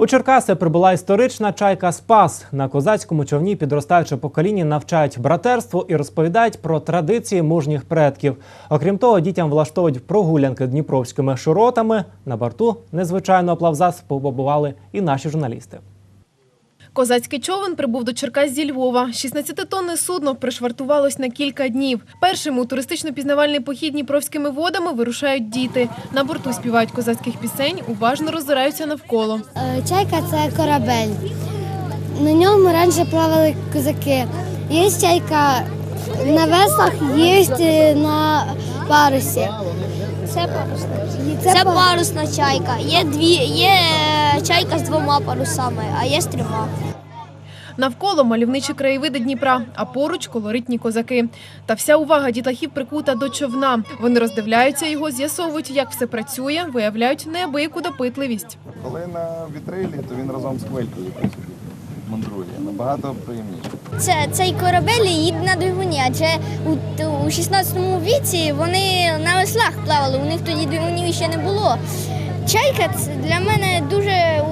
У Черкаси прибула історична чайка Спас. На козацькому човні підростаюче покоління навчають братерству і розповідають про традиції мужніх предків. Окрім того, дітям влаштовують прогулянки дніпровськими широтами. На борту незвичайного плавзас побували і наші журналісти. Козацький човен прибув до Черкас зі Львова. 16-тонне судно пришвартувалось на кілька днів. Першим у туристично-пізнавальний похід дніпровськими водами вирушають діти. На борту співають козацьких пісень, уважно роззираються навколо. Е, Чайка це корабель. На ньому раніше плавали козаки. Є чайка на веслах, є е, на парусі. Це парусна. Це, Це парусна чайка. Є дві, є е, чайка з двома парусами, а є з трьома. Навколо мальовничі краєвиди Дніпра, а поруч колоритні козаки. Та вся увага дітлахів прикута до човна. Вони роздивляються його, з'ясовують, як все працює, виявляють неабияку допитливість. Коли на вітрилі, то він разом з хвилькою якось мандрує. Набагато приємніше. Це цей корабель їде на двигуні, адже у, у 16 віці вони на веслах плавали, у них тоді двигунів ще не було. Чайка це для мене дуже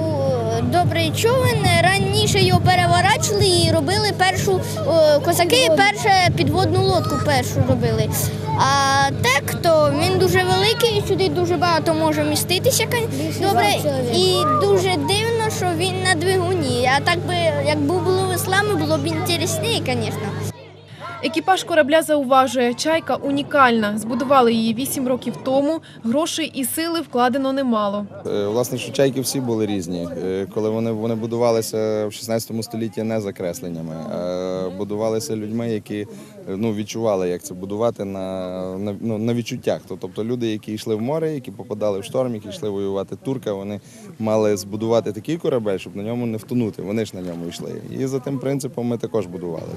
добрий човен. Раніше його переворачували і робили першу о, козаки, першу підводну лодку першу робили. А так то він дуже великий, сюди дуже багато може міститися. Добре, і дуже дивно, що він на двигуні. А так би, якби було веслами, було б інтересніше, звісно. Екіпаж корабля зауважує, чайка унікальна. Збудували її вісім років тому. Грошей і сили вкладено немало. Е, Власне, що чайки всі були різні. Е, Коли вони, вони будувалися в 16 столітті не за кресленнями, а будувалися людьми, які е, ну, відчували, як це будувати на, на, ну, на відчуттях. Тобто люди, які йшли в море, які попадали в шторм, які йшли воювати турка, вони мали збудувати такий корабель, щоб на ньому не втонути. Вони ж на ньому йшли. І за тим принципом ми також будували.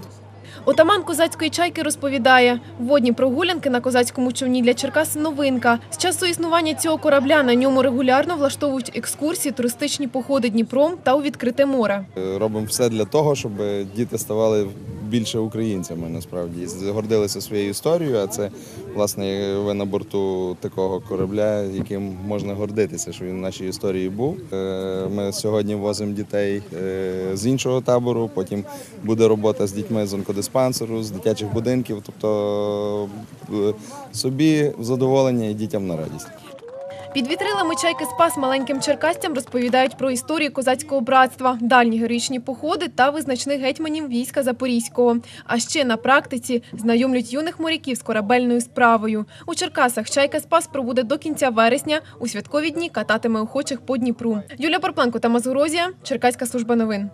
Отаман козацької чайки розповідає, водні прогулянки на козацькому човні для Черкас – новинка. З часу існування цього корабля на ньому регулярно влаштовують екскурсії, туристичні походи Дніпром та у відкрите море. Е, Робимо все для того, щоб діти ставали більше українцями. Насправді гордилися своєю історією. А це власне ви на борту такого корабля, яким можна гордитися, що він в нашій історії був. Е, Ми сьогодні возимо дітей е, з іншого табору. Потім буде робота з дітьми з онкодиспансеру, з дитячих будинків. Тобто е, собі задоволення і дітям на радість. Під вітрилами чайки Спас маленьким черкастям розповідають про історію козацького братства, дальні героїчні походи та визначних гетьманів війська Запорізького. А ще на практиці знайомлять юних моряків з корабельною справою. У Черкасах чайка Спас пробуде до кінця вересня. У святкові дні кататиме охочих по Дніпру. Юлія Порпленко та Мазурозія, Черкаська служба новин.